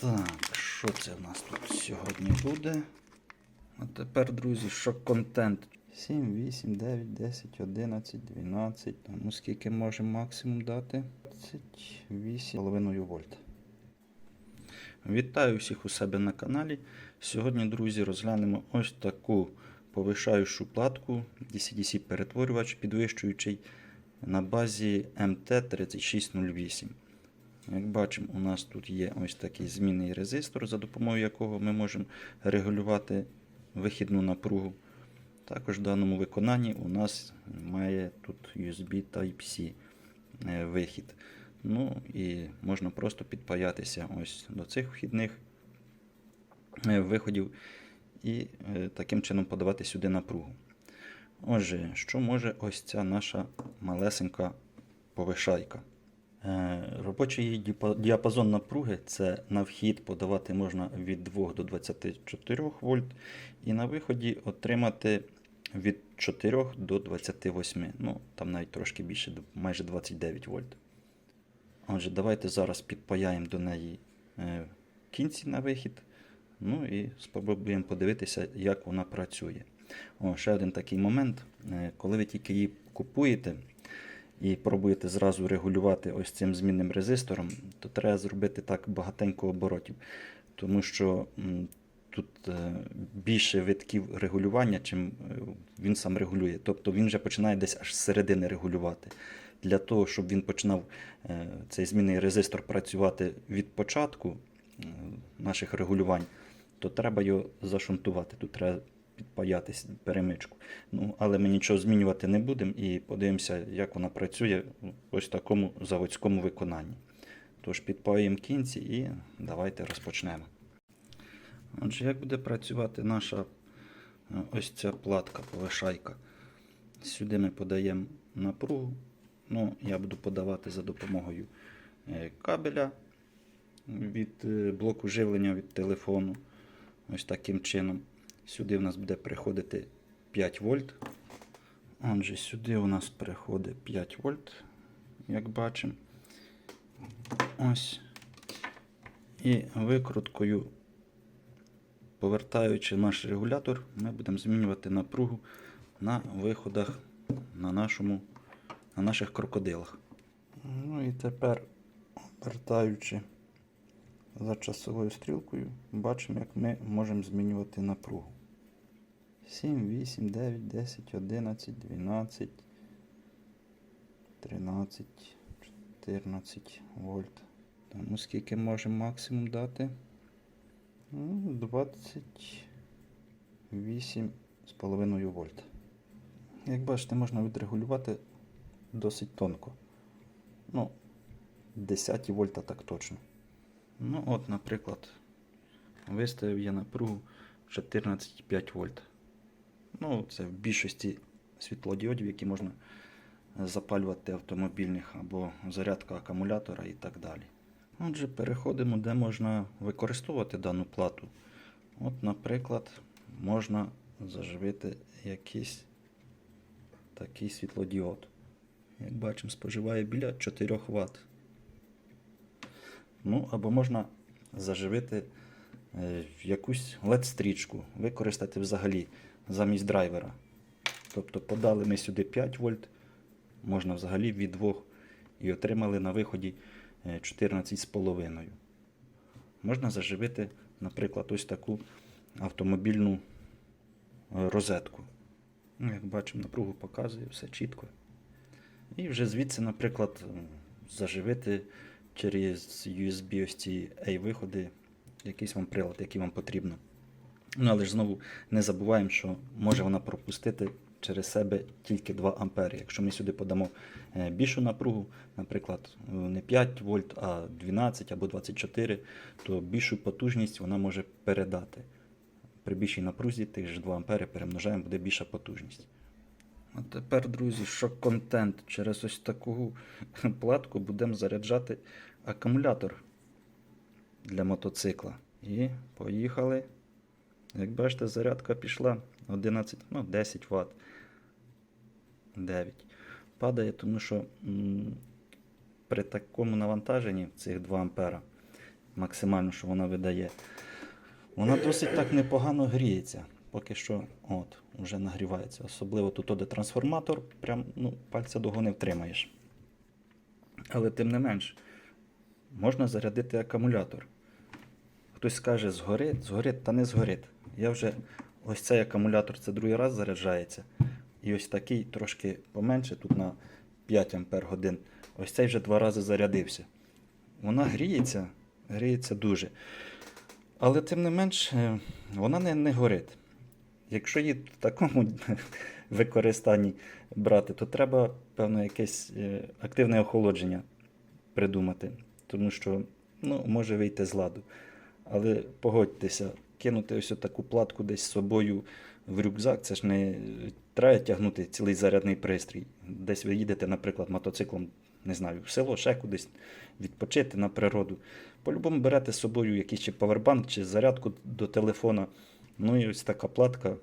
Так, що це в нас тут сьогодні буде? А тепер, друзі, що контент? 7, 8, 9, 10, 11, 12. Ну скільки можемо максимум дати? 28,5 вольт. Вітаю всіх у себе на каналі. Сьогодні, друзі, розглянемо ось таку повишаючу платку DC-DC перетворювач підвищуючий на базі MT3608. Як бачимо, у нас тут є ось такий змінний резистор, за допомогою якого ми можемо регулювати вихідну напругу. Також в даному виконанні у нас має тут USB Type-C е, вихід. Ну і можна просто підпаятися ось до цих вхідних е, виходів і е, таким чином подавати сюди напругу. Отже, що може ось ця наша малесенька повишайка? Е, Робочий діапазон напруги це на вхід подавати можна від 2 до 24 вольт, і на виході отримати від 4 до 28. Ну, там навіть трошки більше, майже 29 вольт. Отже, давайте зараз підпаяємо до неї е, кінці на вихід. Ну і спробуємо подивитися, як вона працює. О, ще один такий момент. Е, Коли ви тільки її купуєте і пробуєте зразу регулювати ось цим змінним резистором, то треба зробити так багатенько оборотів. Тому що тут е, більше витків регулювання, чим е, він сам регулює. Тобто він вже починає десь аж з середини регулювати. Для того, щоб він починав е, цей змінний резистор працювати від початку наших регулювань, то треба його зашунтувати. Тут треба підпаятись перемичку. Ну, але ми нічого змінювати не будемо і подивимося, як вона працює в ось такому заводському виконанні. Тож підпаюємо кінці і давайте розпочнемо. Отже, як буде працювати наша е, ось ця платка, повишайка? Сюди ми подаємо напругу. Ну, я буду подавати за допомогою е, кабеля від е, блоку живлення від телефону. Ось таким чином. Сюди у нас буде приходити 5 вольт. Отже, сюди у нас приходить 5 вольт, як бачимо. Ось. І викруткою, повертаючи наш регулятор, ми будемо змінювати напругу на виходах на, нашому, на наших крокодилах. Ну і тепер, обертаючи за часовою стрілкою, бачимо, як ми можемо змінювати напругу. 7, 8, 9, 10, 11, 12, 13, 14 вольт. Тому скільки можемо максимум дати? Ну, 28,5 вольт. Як бачите, можна відрегулювати досить тонко. Ну, 10 вольта так точно. Ну, от, наприклад, виставив я напругу 14,5 вольт. Ну, це в більшості світлодіодів, які можна запалювати автомобільних або зарядка акумулятора і так далі. Отже, переходимо, де можна використовувати дану плату. От, наприклад, можна заживити якийсь такий світлодіод. Як бачимо, споживає біля 4 Вт. Ну, або можна заживити е, якусь LED-стрічку, використати взагалі замість драйвера. Тобто подали ми сюди 5 вольт, можна взагалі від 2 і отримали на виході е, 14,5. Можна заживити, наприклад, ось таку автомобільну е, розетку. Ну, як бачимо, напругу показує, все чітко. І вже звідси, наприклад, заживити через USB ось ці A-виходи якийсь вам прилад, який вам потрібно. Ну, але ж знову не забуваємо, що може вона пропустити через себе тільки 2 А. Якщо ми сюди подамо е, більшу напругу, наприклад, е, не 5 вольт, а 12 або 24, то більшу потужність вона може передати. При більшій напрузі тих ж 2 А перемножаємо, буде більша потужність. А тепер, друзі, що контент через ось таку платку будемо заряджати акумулятор для мотоцикла. І поїхали. Як бачите, зарядка пішла 11, ну 10 Вт. 9. Падає, тому що м, при такому навантаженні цих 2 А максимально, що вона видає. Вона досить так непогано гріється. Поки що от, вже нагрівається. Особливо тут, де трансформатор, прям ну, пальця довго не втримаєш. Але тим не менш, можна зарядити акумулятор. Хтось скаже, згорить, згорить, та не згорить. Я вже ось цей акумулятор це другий раз заряджається. І ось такий трошки поменше, тут на 5 Ампер годин. Ось цей вже два рази зарядився. Вона гріється, гріється дуже. Але тим не менш, е, вона не, не горить. Якщо її в такому використанні брати, то треба, певно, якесь е, активне охолодження придумати. Тому що ну, може вийти з ладу. Але погодьтеся, кинути ось таку платку десь з собою в рюкзак, це ж не треба тягнути цілий зарядний пристрій. Десь ви їдете, наприклад, мотоциклом, не знаю, в село, ще кудись відпочити на природу. По-любому берете з собою якийсь чи павербанк, чи зарядку до телефона. Ну і ось така платка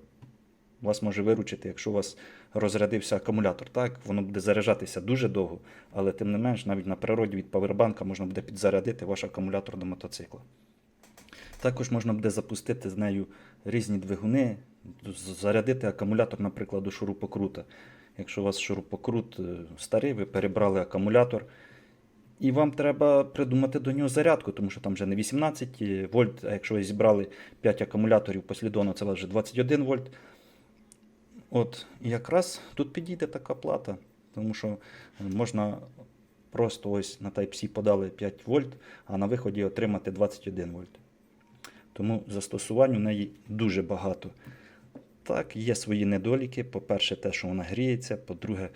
вас може виручити, якщо у вас розрядився акумулятор. Так, воно буде заряджатися дуже довго, але тим не менш, навіть на природі від павербанка можна буде підзарядити ваш акумулятор до мотоцикла. Також можна буде запустити з нею різні двигуни, зарядити акумулятор, наприклад, до шурупокрута. Якщо у вас шурупокрут е, старий, ви перебрали акумулятор, і вам треба придумати до нього зарядку, тому що там вже не 18 вольт, а якщо ви зібрали 5 акумуляторів послідовно, це вже 21 вольт. От, якраз тут підійде така плата, тому що можна просто ось на Type-C подали 5 вольт, а на виході отримати 21 вольт. Тому застосувань у неї дуже багато. Так, є свої недоліки. По-перше, те, що вона гріється, по-друге,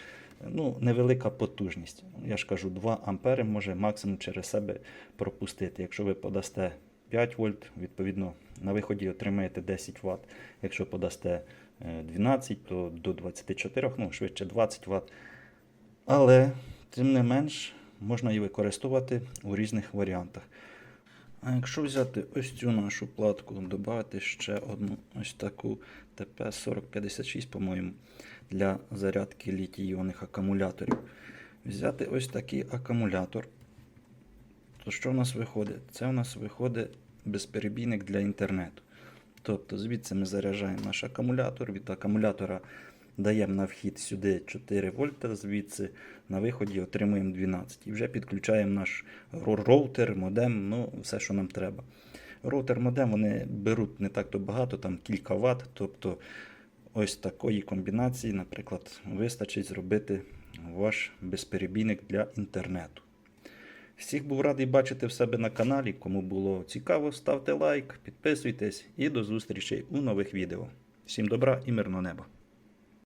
ну, невелика потужність. Я ж кажу, 2 ампери може максимум через себе пропустити. Якщо ви подасте 5 вольт, відповідно, на виході отримаєте 10 Вт. Якщо подасте е, 12, то до 24, ну, швидше 20 Вт. Але, тим не менш, можна її використовувати у різних варіантах. А якщо взяти ось цю нашу платку, додати ще одну ось таку ТП-4056, по-моєму, для зарядки літій-іонних акумуляторів. Взяти ось такий акумулятор. То що в нас виходить? Це у нас виходить безперебійник для інтернету. Тобто звідси ми заряджаємо наш акумулятор, від акумулятора даємо на вхід сюди 4 вольта, звідси на виході отримуємо 12. І вже підключаємо наш роутер, модем, ну все, що нам треба. Роутер, модем вони беруть не так то багато, там кілька ватт. Тобто ось такої комбінації, наприклад, вистачить зробити ваш безперебійник для інтернету. Всіх був радий бачити в себе на каналі. Кому було цікаво, ставте лайк, підписуйтесь і до зустрічі у нових відео. Всім добра і мирного неба!